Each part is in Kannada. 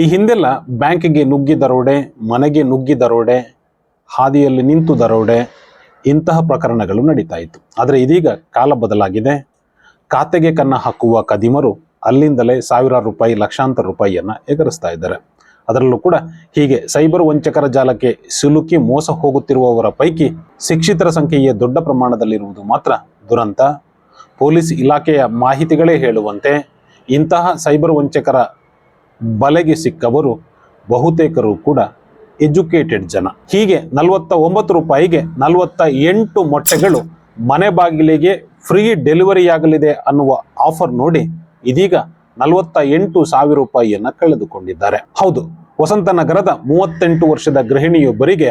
ಈ ಹಿಂದೆಲ್ಲ ಬ್ಯಾಂಕಿಗೆ ನುಗ್ಗಿ ದರೋಡೆ ಮನೆಗೆ ನುಗ್ಗಿ ದರೋಡೆ ಹಾದಿಯಲ್ಲಿ ನಿಂತು ದರೋಡೆ ಇಂತಹ ಪ್ರಕರಣಗಳು ನಡೀತಾ ಇತ್ತು. ಆದರೆ ಇದೀಗ ಕಾಲ ಬದಲಾಗಿದೆ. ಖಾತೆಗೆ ಕನ್ನ ಹಾಕುವ ಕದಿಮರು ಅಲ್ಲಿಂದಲೇ ಸಾವಿರಾರು ರೂಪಾಯಿ, ಲಕ್ಷಾಂತರ ರೂಪಾಯಿಯನ್ನು ಎಗರಿಸ್ತಾ ಇದ್ದಾರೆ. ಅದರಲ್ಲೂ ಕೂಡ ಹೀಗೆ ಸೈಬರ್ ವಂಚಕರ ಜಾಲಕ್ಕೆ ಸಿಲುಕಿ ಮೋಸ ಹೋಗುತ್ತಿರುವವರ ಪೈಕಿ ಶಿಕ್ಷಿತರ ಸಂಖ್ಯೆಯೇ ದೊಡ್ಡ ಪ್ರಮಾಣದಲ್ಲಿರುವುದು ಮಾತ್ರ ದುರಂತ. ಪೊಲೀಸ್ ಇಲಾಖೆಯ ಮಾಹಿತಿಗಳೇ ಹೇಳುವಂತೆ ಇಂತಹ ಸೈಬರ್ ವಂಚಕರ ಬಲೆಗೆ ಸಿಕ್ಕವರು ಬಹುತೇಕರು ಕೂಡ ಎಜುಕೇಟೆಡ್ ಜನ. ಹೀಗೆ ನಲವತ್ತ ಒಂಬತ್ತು ರೂಪಾಯಿಗೆ ನಲವತ್ತ ಎಂಟು ಮೊಟ್ಟೆಗಳು ಮನೆ ಬಾಗಿಲಿಗೆ ಫ್ರೀ ಡೆಲಿವರಿಯಾಗಲಿದೆ ಅನ್ನುವ ಆಫರ್ ನೋಡಿ ಇದೀಗ ನಲವತ್ತ ಎಂಟು ಸಾವಿರ ರೂಪಾಯಿಯನ್ನು ಕಳೆದುಕೊಂಡಿದ್ದಾರೆ. ಹೌದು, ವಸಂತನಗರದ ಮೂವತ್ತೆಂಟು ವರ್ಷದ ಗೃಹಿಣಿಯೊಬ್ಬರಿಗೆ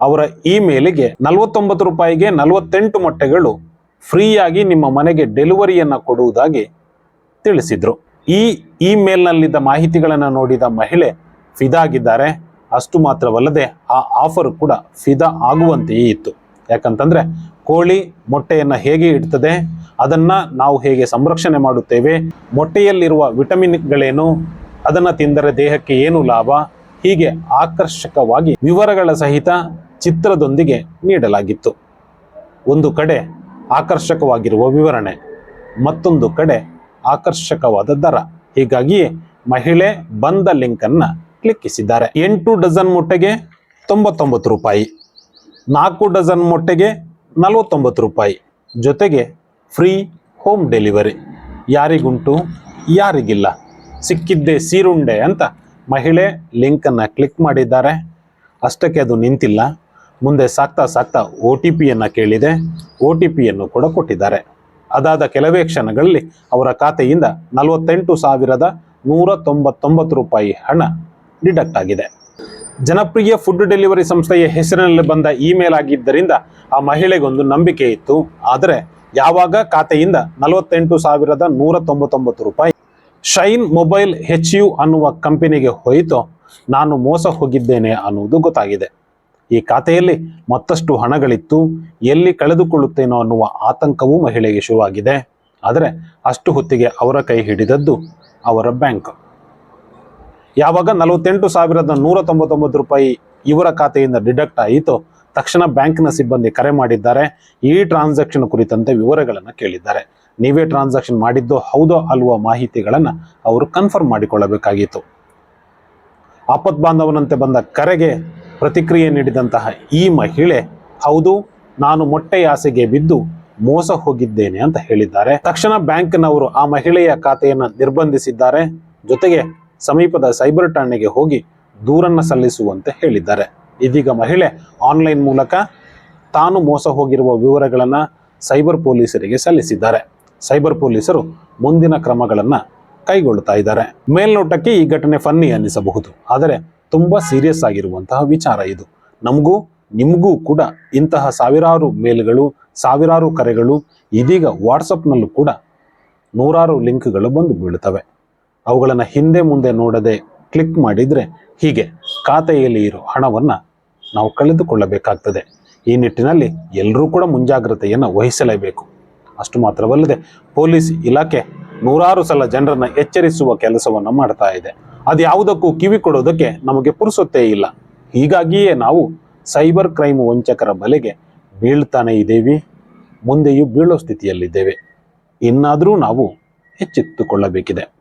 ಅವರ ಇಮೇಲಿಗೆ ನಲವತ್ತೊಂಬತ್ತು ರೂಪಾಯಿಗೆ ನಲವತ್ತೆಂಟು ಮೊಟ್ಟೆಗಳು ಫ್ರೀಯಾಗಿ ನಿಮ್ಮ ಮನೆಗೆ ಡೆಲಿವರಿಯನ್ನು ಕೊಡುವುದಾಗಿ ತಿಳಿಸಿದ್ರು. ಈ ಇಮೇಲ್ನಲ್ಲಿದ್ದ ಮಾಹಿತಿಗಳನ್ನು ನೋಡಿದ ಮಹಿಳೆ ಫಿದಾ ಆಗಿದ್ದಾರೆ ಅಷ್ಟು ಮಾತ್ರವಲ್ಲದೆ ಆ ಆಫರ್ ಕೂಡ ಫಿದಾ ಆಗುವಂತೆಯೇ ಇತ್ತು. ಯಾಕಂತಂದ್ರೆ ಕೋಳಿ ಮೊಟ್ಟೆಯನ್ನು ಹೇಗೆ ಇಡ್ತದೆ, ಅದನ್ನ ನಾವು ಹೇಗೆ ಸಂರಕ್ಷಣೆ ಮಾಡುತ್ತೇವೆ, ಮೊಟ್ಟೆಯಲ್ಲಿರುವ ವಿಟಮಿನ್ಗಳೇನು, ಅದನ್ನ ತಿಂದರೆ ದೇಹಕ್ಕೆ ಏನು ಲಾಭ, ಹೀಗೆ ಆಕರ್ಷಕವಾಗಿ ವಿವರಗಳ ಸಹಿತ ಚಿತ್ರದೊಂದಿಗೆ ನೀಡಲಾಗಿತ್ತು. ಒಂದು ಕಡೆ ಆಕರ್ಷಕವಾಗಿರುವ ವಿವರಣೆ, ಮತ್ತೊಂದು ಕಡೆ ಆಕರ್ಷಕವಾದ ದರ. ಹೀಗಾಗಿ ಮಹಿಳೆ ಬಂದ ಲಿಂಕ್ ಅನ್ನ ಕ್ಲಿಕ್ಕಿಸಿದ್ದಾರೆ. ಎಂಟು ಡಜನ್ ಮೊಟ್ಟೆಗೆ ತೊಂಬತ್ತೊಂಬತ್ತು ರೂಪಾಯಿ. ನಾಲ್ಕು ಡಜನ್ ಮೊಟ್ಟೆಗೆ ನಲವತ್ತೊಂಬತ್ತು ರೂಪಾಯಿ. ಜೊತೆಗೆ ಫ್ರೀ ಹೋಮ್ ಡೆಲಿವರಿ. ಯಾರಿಗುಂಟು? ಯಾರಿಗಿಲ್ಲ. ಸಿಕ್ಕಿದ್ದೇ ಸೀರುಂಡೆ ಅಂತ ಮಹಿಳೆ ಲಿಂಕನ್ನು ಕ್ಲಿಕ್ ಮಾಡಿದ್ದಾರೆ. ಅಷ್ಟಕ್ಕೆ ಅದು ನಿಂತಿಲ್ಲ. ಮುಂದೆ ಸಾಕ್ತಾ ಸಾಕ್ತಾ ಒ ಟಿ ಪಿಯನ್ನು ಕೇಳಿದೆ. ಒ ಟಿ ಪಿಯನ್ನು ಕೂಡ ಕೊಟ್ಟಿದ್ದಾರೆ. ಅದಾದ ಕೆಲವೇ ಕ್ಷಣಗಳಲ್ಲಿ ಅವರ ಖಾತೆಯಿಂದ ನಲವತ್ತೆಂಟು ಸಾವಿರದ ನೂರ ತೊಂಬತ್ತೊಂಬತ್ತು ರೂಪಾಯಿ ಹಣ ಡಿಡಕ್ಟ್ ಆಗಿದೆ. ಜನಪ್ರಿಯ ಫುಡ್ ಡೆಲಿವರಿ ಸಂಸ್ಥೆಯ ಹೆಸರಿನಲ್ಲಿ ಬಂದ ಇಮೇಲ್ ಆಗಿದ್ದರಿಂದ ಆ ಮಹಿಳೆಗೊಂದು ನಂಬಿಕೆ ಇತ್ತು. ಆದರೆ ಯಾವಾಗ ಖಾತೆಯಿಂದ ನಲವತ್ತೆಂಟು ಸಾವಿರದ ನೂರ ತೊಂಬತ್ತೊಂಬತ್ತು ರೂಪಾಯಿ ಶೈನ್ ಮೊಬೈಲ್ ಹೆಚ್ ಯು ಅನ್ನುವ ಕಂಪನಿಗೆ ಹೋಯಿತು ನಾನು ಮೋಸ ಹೋಗಿದ್ದೇನೆ ಅನ್ನುವುದು ಗೊತ್ತಾಗಿದೆ. ಈ ಖಾತೆಯಲ್ಲಿ ಮತ್ತಷ್ಟು ಹಣಗಳಿತ್ತು. ಎಲ್ಲಿ ಕಳೆದುಕೊಳ್ಳುತ್ತೇನೋ ಅನ್ನುವ ಆತಂಕವೂ ಮಹಿಳೆಗೆ ಶುರುವಾಗಿದೆ. ಆದರೆ ಅಷ್ಟು ಹೊತ್ತಿಗೆ ಅವರ ಕೈ ಹಿಡಿದದ್ದು ಅವರ ಬ್ಯಾಂಕ್. ಯಾವಾಗ ನಲವತ್ತೆಂಟು ಸಾವಿರದ ನೂರ ತೊಂಬತ್ತೊಂಬತ್ತು ರೂಪಾಯಿ ಇವರ ಖಾತೆಯಿಂದ ಡಿಡಕ್ಟ್ ಆಯಿತು ತಕ್ಷಣ ಬ್ಯಾಂಕ್ನ ಸಿಬ್ಬಂದಿ ಕರೆ ಮಾಡಿದ್ದಾರೆ. ಈ ಟ್ರಾನ್ಸಾಕ್ಷನ್ ಕುರಿತಂತೆ ವಿವರಗಳನ್ನು ಕೇಳಿದ್ದಾರೆ. ನೀವೇ ಟ್ರಾನ್ಸಾಕ್ಷನ್ ಮಾಡಿದ್ದು ಹೌದೋ ಅಲ್ವ ಮಾಹಿತಿಗಳನ್ನು ಅವರು ಕನ್ಫರ್ಮ್ ಮಾಡಿಕೊಳ್ಳಬೇಕಾಗಿತ್ತು. ಆಪತ್ ಬಾಂಧವನಂತೆ ಬಂದ ಕರೆಗೆ ಪ್ರತಿಕ್ರಿಯೆ ನೀಡಿದಂತಹ ಈ ಮಹಿಳೆ, ಹೌದು, ನಾನು ಮೊಟ್ಟೆ ಆಸೆಗೆ ಬಿದ್ದು ಮೋಸ ಹೋಗಿದ್ದೇನೆ ಅಂತ ಹೇಳಿದ್ದಾರೆ. ತಕ್ಷಣ ಬ್ಯಾಂಕ್ನವರು ಆ ಮಹಿಳೆಯ ಖಾತೆಯನ್ನು ನಿರ್ಬಂಧಿಸಿದ್ದಾರೆ. ಜೊತೆಗೆ ಸಮೀಪದ ಸೈಬರ್ ಠಾಣೆಗೆ ಹೋಗಿ ದೂರನ್ನು ಸಲ್ಲಿಸುವಂತೆ ಹೇಳಿದ್ದಾರೆ. ಇದೀಗ ಮಹಿಳೆ ಆನ್ಲೈನ್ ಮೂಲಕ ತಾನು ಮೋಸ ಹೋಗಿರುವ ವಿವರಗಳನ್ನು ಸೈಬರ್ ಪೊಲೀಸರಿಗೆ ಸಲ್ಲಿಸಿದ್ದಾರೆ. ಸೈಬರ್ ಪೊಲೀಸರು ಮುಂದಿನ ಕ್ರಮಗಳನ್ನು ಕೈಗೊಳ್ಳುತ್ತಾ ಇದ್ದಾರೆ. ಮೇಲ್ನೋಟಕ್ಕೆ ಈ ಘಟನೆ ಫನ್ನಿ ಅನ್ನಿಸಬಹುದು. ಆದರೆ ತುಂಬಾ ಸೀರಿಯಸ್ ಆಗಿರುವಂತಹ ವಿಚಾರ ಇದು. ನಮಗೂ, ನಿಮಗೂ ಕೂಡ ಇಂತಹ ಸಾವಿರಾರು ಮೇಲ್ಗಳು, ಸಾವಿರಾರು ಕರೆಗಳು, ಇದೀಗ ವಾಟ್ಸಪ್ನಲ್ಲೂ ಕೂಡ ನೂರಾರು ಲಿಂಕ್ಗಳು ಬಂದು ಬೀಳುತ್ತವೆ ಅವುಗಳನ್ನು ಹಿಂದೆ ಮುಂದೆ ನೋಡದೆ ಕ್ಲಿಕ್ ಮಾಡಿದರೆ ಹೀಗೆ ಖಾತೆಯಲ್ಲಿ ಇರೋ ಹಣವನ್ನು ನಾವು ಕಳೆದುಕೊಳ್ಳಬೇಕಾಗ್ತದೆ. ಈ ನಿಟ್ಟಿನಲ್ಲಿ ಎಲ್ಲರೂ ಕೂಡ ಮುಂಜಾಗ್ರತೆಯನ್ನು ವಹಿಸಲೇಬೇಕು. ಅಷ್ಟು ಮಾತ್ರವಲ್ಲದೆ ಪೊಲೀಸ್ ಇಲಾಖೆ ನೂರಾರು ಸಲ ಜನರನ್ನು ಎಚ್ಚರಿಸುವ ಕೆಲಸವನ್ನು ಮಾಡ್ತಾ ಇದೆ. ಅದು ಯಾವುದಕ್ಕೂ ಕಿವಿ ಕೊಡೋದಕ್ಕೆ ನಮಗೆ ಪುರುಸೊತ್ತೇ ಇಲ್ಲ. ಹೀಗಾಗಿಯೇ ನಾವು ಸೈಬರ್ ಕ್ರೈಮ್ ವಂಚಕರ ಬಲೆಗೆ ಬೀಳ್ತಾನೆ ಇದ್ದೇವೆ, ಮುಂದೆಯೂ ಬೀಳೋ ಸ್ಥಿತಿಯಲ್ಲಿದ್ದೇವೆ. ಇನ್ನಾದರೂ ನಾವು ಎಚ್ಚೆತ್ತುಕೊಳ್ಳಬೇಕಿದೆ.